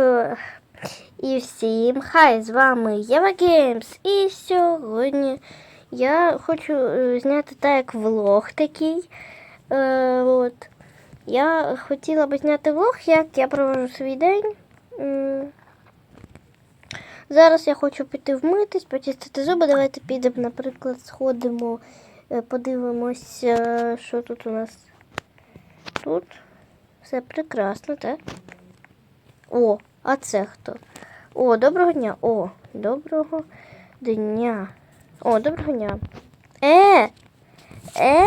е, і всім хай, з вами Єва Геймс. І сьогодні я хочу е, зняти так як влог такий. Е, от. Я хотіла би зняти влог, як я провожу свій день. Зараз я хочу піти вмитись, почистити зуби. Давайте підемо, наприклад, сходимо, е, подивимось, що тут у нас. Тут все прекрасно, так? О, а це хто? О, доброго дня. О, доброго дня. О, доброго дня. Е! Е!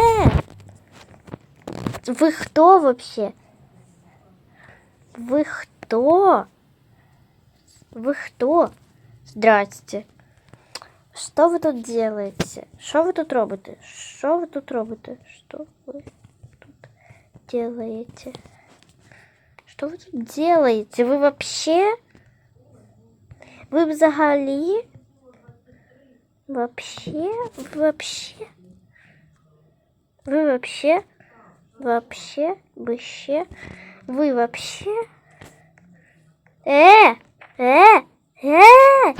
Ви хто вообще? Ви хто? Ви хто? Здрасте. Що ви тут делаете? Що ви тут робите? Що ви тут робите? Що ви тут делаете? Что вы тут делаете? Вы вообще? Вы взагалі? Вообще? Вы вообще? Вы вообще? Вообще? Вообще? Вы вообще? Э! Э! Э!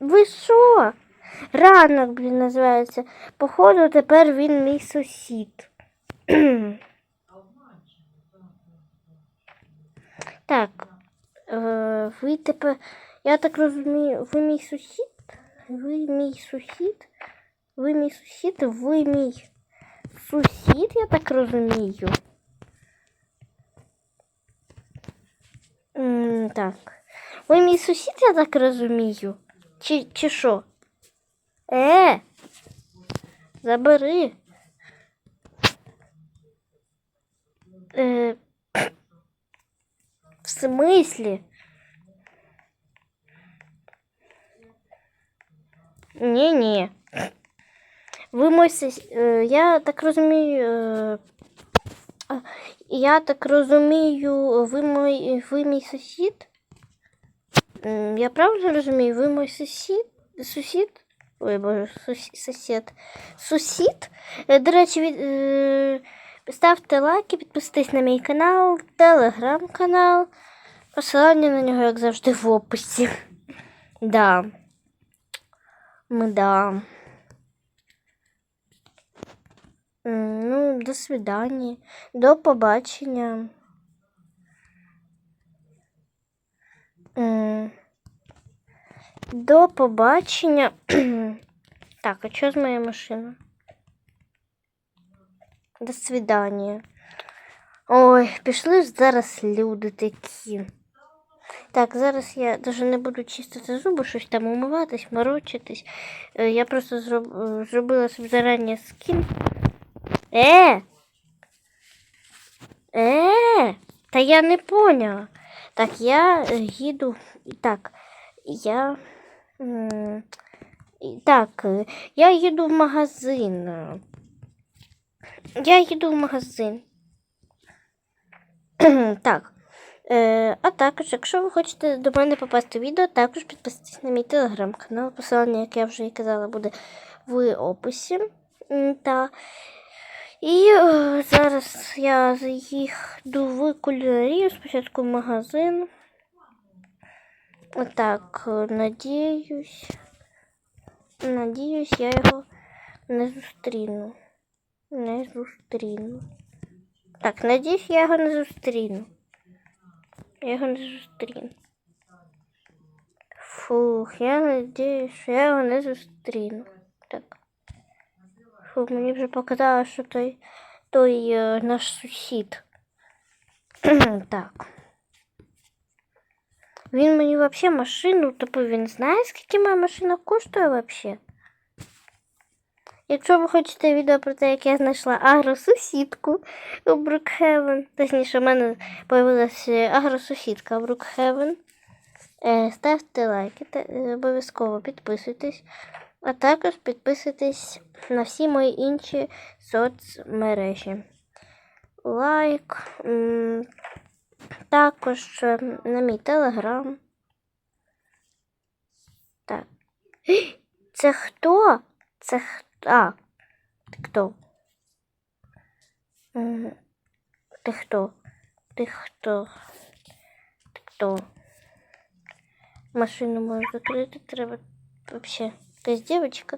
Ви що? Ранок, блін, називається. Походу, тепер він мій сусід. Так, е, ви тепер, я так розумію, ви мій сусід? Ви мій сусід? Ви мій сусід? Ви мій сусід, я так розумію. Так. Ви мій сусід, я так розумію. Чи, чи що? Е, забери. Е, смысле? Ні-ні. Ви мой сус... е, Я так розумію. е, Я так розумію, ви мой, ви мій сусід? Я правильно розумію, ви мой сусід? Сусід? Ой, боже, сусід. Сусід? Е, До речі, від, ставте лайки, підписуйтесь на мій канал, телеграм-канал. Посилання на нього, як завжди, в описі. Да. Да. Ну, до свидання. До побачення. До побачення. Так, а що з моєю машиною? До свидання. Ой, пішли ж зараз люди такі. Так, зараз я навіть не буду чистити зуби, щось там умиватись, морочитись. Е, Я просто зроб... е, зробила собі зарані скін. Е! Е! Та я не поняла. Так, я е, їду. Так, я. Так, я їду в магазин. Я їду в магазин. так. Е, а також, якщо ви хочете до мене попасти в відео, також підписуйтесь на мій телеграм-канал. Посилання, як я вже і казала, буде в описі. Та. І е, зараз я заїду в кулінарію, спочатку в магазин. Отак, е, надіюсь. Надіюсь, я його не зустріну. Не зустріну. Так, надіюсь, я його не зустріну. Я його не зустріну. Фух, я надіюсь, що я його не зустріну. Так. Фу, мені вже показало, що той, той е, наш сусід. так. Він мені взагалі машину, тобто він знає, скільки моя машина коштує взагалі. Якщо ви хочете відео про те, як я знайшла агросусідку у Брукхевен, точніше, в мене з'явилася агросусідка в Брукхевен, ставте лайки, та, е, обов'язково підписуйтесь, а також підписуйтесь на всі мої інші соцмережі. Лайк, також е, на мій телеграм. Так. Це хто? Це хто? А, ти хто? М, Ти хто? Ти хто? что? Машину можу закрити, треба вообще якась девочка.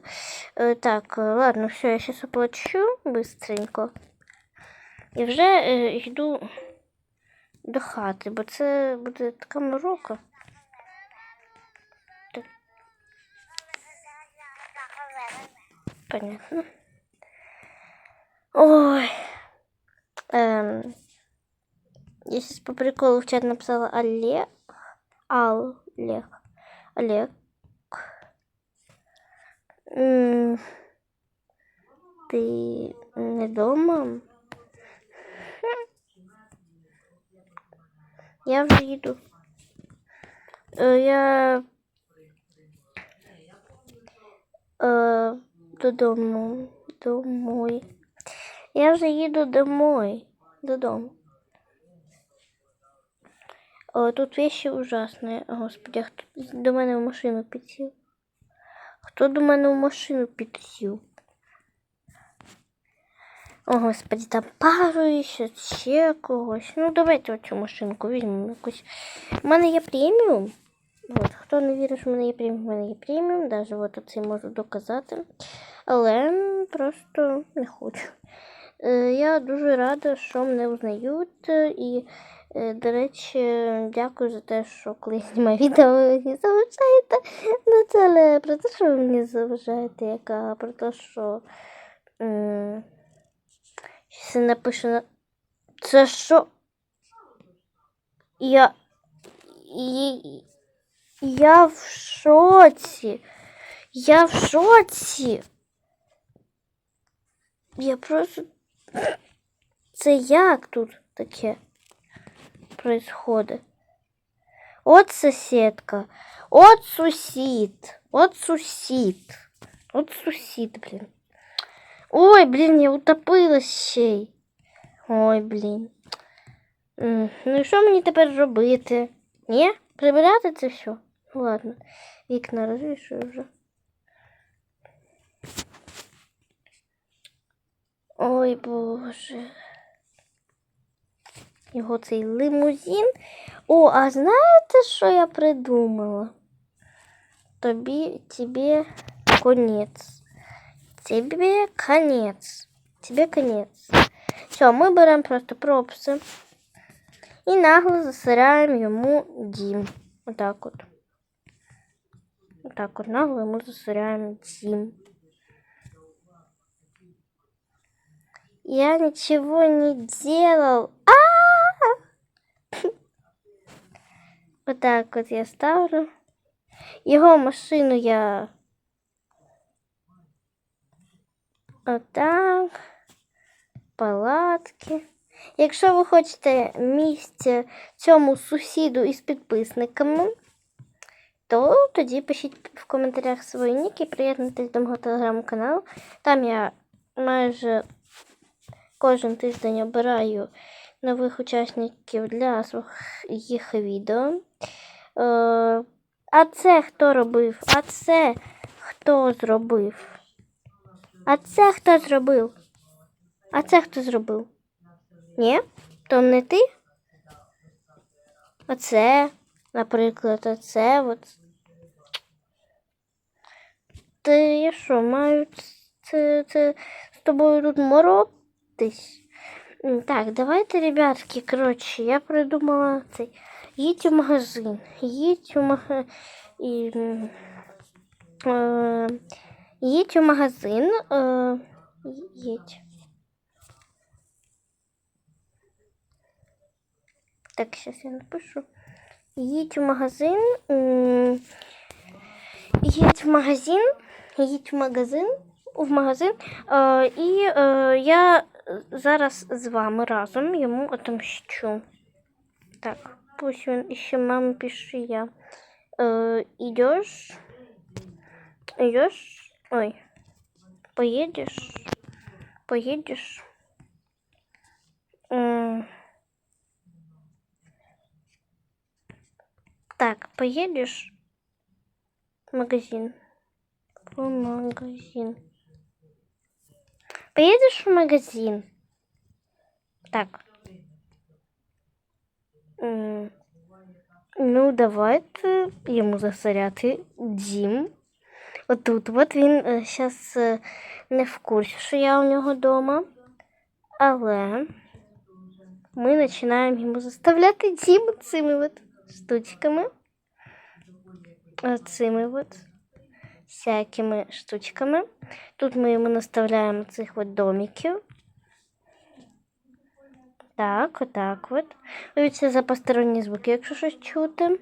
Е, так, е, ладно, все, я сейчас оплачу быстренько. І вже е, йду до хати, бо це буде така морока. Понятно. Ой. Эм, я сейчас по приколу в чат написала Олег. Олег. Олег. М, Ты не дома? Я вже їду. Е, Я е, додому. Домой. Я вже їду домой. Додому. О, тут вещи ужасні. Господи, хто до мене в машину підсів? Хто до мене в машину підсів? О, господи, там пару ще, ще когось. Ну, давайте оцю машинку візьмемо якусь. У мене є преміум. От, хто не вірить, що в мене є преміум, в мене є преміум, навіть от оце можу доказати. Але просто не хочу. Е, Я дуже рада, що мене узнають. І, е, до речі, дякую за те, що коли я знімаю відео, ви мені заважаєте. Ну, це не про те, що ви мені заважаєте, яка про те, що. Це напише на. Це що? Я. І- Я в шоці. Я в шоці. Я просто. Це як тут таке происходит? От сусідка. От сусід. От сусід. От сусід, блін. Ой, блін, я утопилась ще й. Ой, блін. Ну і що мені тепер робити? Ні? Прибирати це все? Ну ладно. Вікна розвішую вже. Ой, Боже. Його цей лимузин. О, а знаєте, що я придумала? Тобі, тебе конець. Тебе конець. Тебе конець. Все, ми беремо просто пропси і нагло засираємо йому дім. Отак от. Отак от нагло йому засираємо дім. Я ничего не делал. А! Вот так вот я ставлю. Його машину я. Отак. Палатки. Якщо ви хочете місце цьому сусіду із підписниками, то тоді пишіть в коментарях свої ніки, приєднуйтесь до мого телеграм-каналу. Там я майже кожен тиждень обираю нових учасників для своїх відео. Е, а це хто робив? А це хто зробив? А це хто зробив? А це хто зробив? Ні? То не ти? Оце, наприклад, оце от. Ти що, маю це, це з тобою тут моротись? Так, давайте, ребятки, коротше, я придумала цей. Їдь у магазин. Їдь у магазин. І, е, їдь у магазин. Е, їдь. Так, сейчас я напишу. Їдь в магазин. Їдь в магазин. Їдь в магазин. В магазин. Е, і е, я зараз з вами разом йому отомщу. Так, пусть він іще мамі пише я. Е, ідеш. Ідеш. Ой. Поїдеш. Поїдеш. М, Так, поедешь в магазин? В магазин. Поедешь в магазин? Так. Ну, давайте йому засоряти дім. Отут. От він зараз не в курсі, що я у нього вдома. Але ми починаємо йому заставляти дім цими от штучками. Цими от всякими штучками. Тут ми йому наставляємо цих от домиків. Так, отак от. Дивіться за посторонні звуки, якщо щось чути.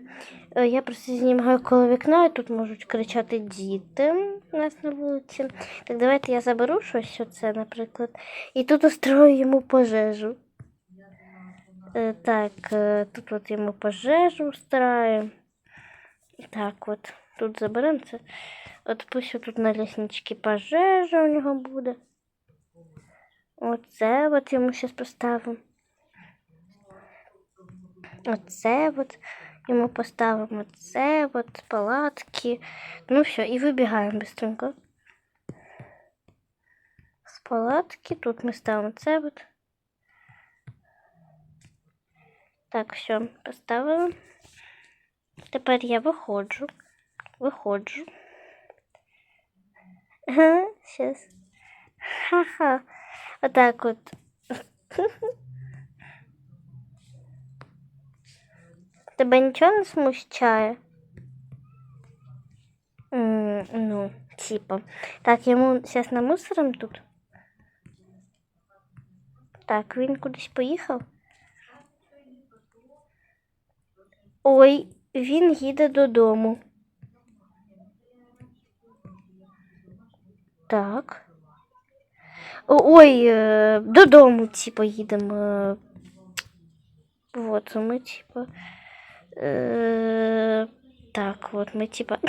Е, Я просто знімаю коло вікна, і тут можуть кричати діти у нас на вулиці. Так, давайте я заберу щось оце, наприклад, і тут устрою йому пожежу. Е, Так, е, тут от йому пожежу устраю. Так, от, тут заберемо це. От пусть тут на лісничці пожежа у нього буде. Оце от йому зараз поставимо. Оце от йому поставимо це от палатки. Ну все, і вибігаємо быстренько. З палатки тут ми ставимо це от. Так, все, поставили. Тепер я виходжу. Виходжу. Сейчас. Ха-ха. Отак от. Тебе нічого не смущає? Ну, типа. Так, йому зараз намусорим тут. Так, він кудись поїхав. Ой, він їде додому. Так. Ой, е, додому, типа, їдемо. е. Вот ми, типа. Е, так, вот ми, типа.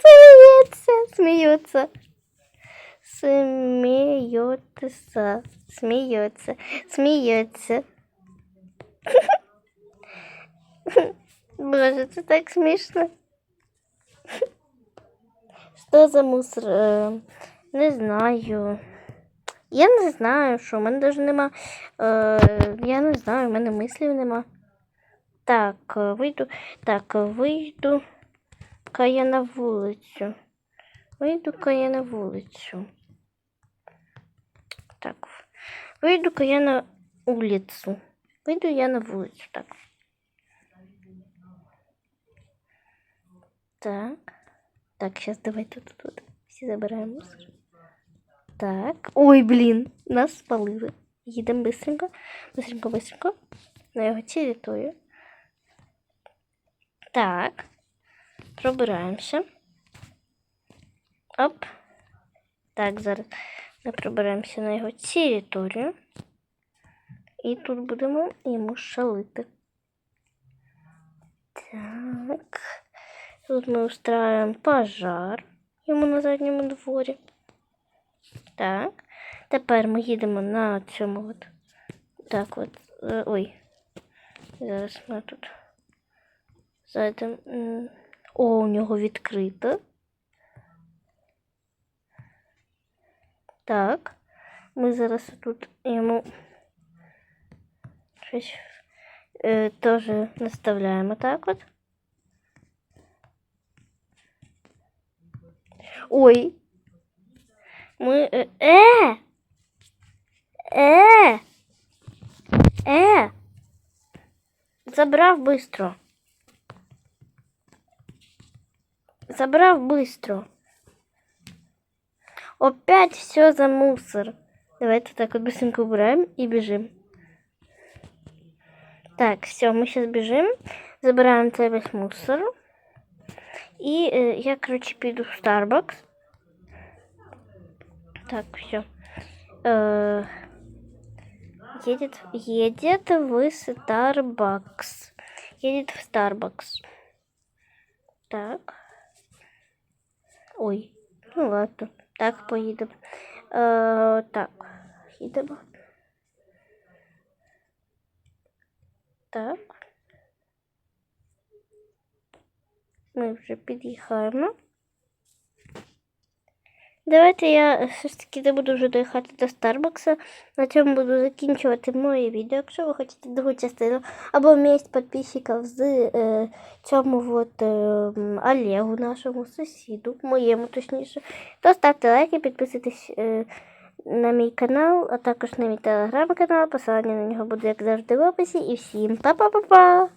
Смеется, смеется. Смеется, смеется, смеется. Боже, это так смешно. Що за мусор? Е, Не знаю. Я не знаю, що в мене навіть нема. Е, я не знаю, в мене мислів нема. Так, е, вийду. Так, е, вийду. Ка я на вулицю. Вийду ка я на вулицю. Так. Вийду ка я на вулицю. Вийду я на вулицю. Так. Так. Так, сейчас давайте тут, тут всі забираємо мусор. Так. Ой, блін, нас спалили. Їдемо быстренько, быстренько, быстренько на його територію. Так. Пробираємося. Оп. Так, зараз ми пробираємося на його територію. І тут будемо йому шалити. Так. Тут мы устраиваем пожар йому на задньому дворі. Так. Тепер ми їдемо на цьому от. Так от. е, Ой. Зараз ми тут зайдемо. О, у нього відкрито. Так. Ми зараз тут йому щось е, теж наставляємо так от. Ой. Ми. Е. Е! Е! Е! Забрав быстро. Забрав быстро. Опять все за мусор. Давайте так вот быстренько убираем и бежим. Так, все, мы сейчас бежим, забираем весь мусор. И э, я, короче, піду в Starbucks. Так, все. Э, едет, едет в Starbucks. Едет в Starbucks. Так. Ой, ну ладно. Так, поїдемо. Е, так, їдемо. Так. Ми вже під'їхаємо. Давайте я все ж таки не буду вже доїхати до Старбакса. На цьому буду закінчувати моє відео. Якщо ви хочете другу частину або місць підписчиків з е, цьому от, е, Олегу, нашому сусіду, моєму точніше, то ставте лайки, підписуйтесь е, на мій канал, а також на мій телеграм-канал. Посилання на нього буде, як завжди, в описі. І всім па-па-па-па!